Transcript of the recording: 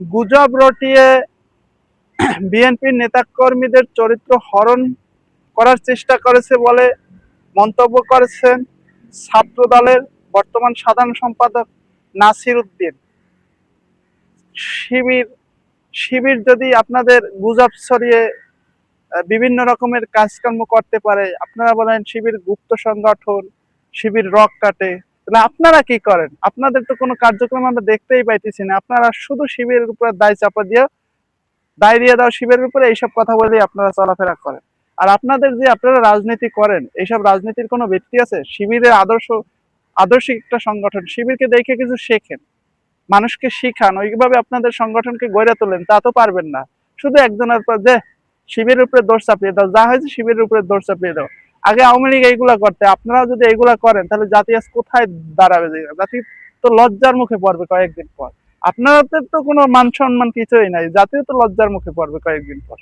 গুজব রটিয়ে বিএনপির নেতাকর্মীদের চরিত্র হরণ করার চেষ্টা করেছে বলে মন্তব্য করেছেন ছাত্র দলের বর্তমান সাধারণ সম্পাদক নাসির উদ্দিন। শিবির শিবির যদি আপনাদের গুজব ছড়িয়ে বিভিন্ন রকমের কাজকর্ম করতে পারে, আপনারা বলেন শিবির গুপ্ত সংগঠন, শিবির রক কাটে তাহলে আপনারা কি করেন? আপনাদের তো কোনো কার্যক্রম আমরা দেখতেই পাইতেছি না। আপনারা শুধু শিবিরের উপরে দায় চাপা দিয়ে, দায় দিয়ে দাও শিবিরের উপরে এইসব কথা বলেই আপনারা চলাফেরা করেন। আর আপনাদের যে আপনারা রাজনীতি করেন, এইসব রাজনীতির কোনো ব্যক্তি আছে? শিবিরের আদর্শ, আদর্শিক একটা সংগঠন, শিবিরকে দেখে কিছু শেখেন। মানুষকে শিখান, ওইভাবে আপনাদের সংগঠনকে গড়ে তোলেন, তা তো পারবেন না। শুধু একজনের পর যে শিবিরের উপরে দোষ চাপিয়ে দাও, যা হয়েছে শিবিরের উপরে দোষ চাপিয়ে দাও। আগে আওয়ামী লীগ এইগুলা করতে, আপনারা যদি এইগুলা করেন, তাহলে জাতি আজ কোথায় দাঁড়াবে জাতি তো লজ্জার মুখে পড়বে কয়েকদিন পর। আপনাদের তো কোনো মান সম্মান কিছুই নাই জাতীয় তো লজ্জার মুখে পড়বে কয়েকদিন পর।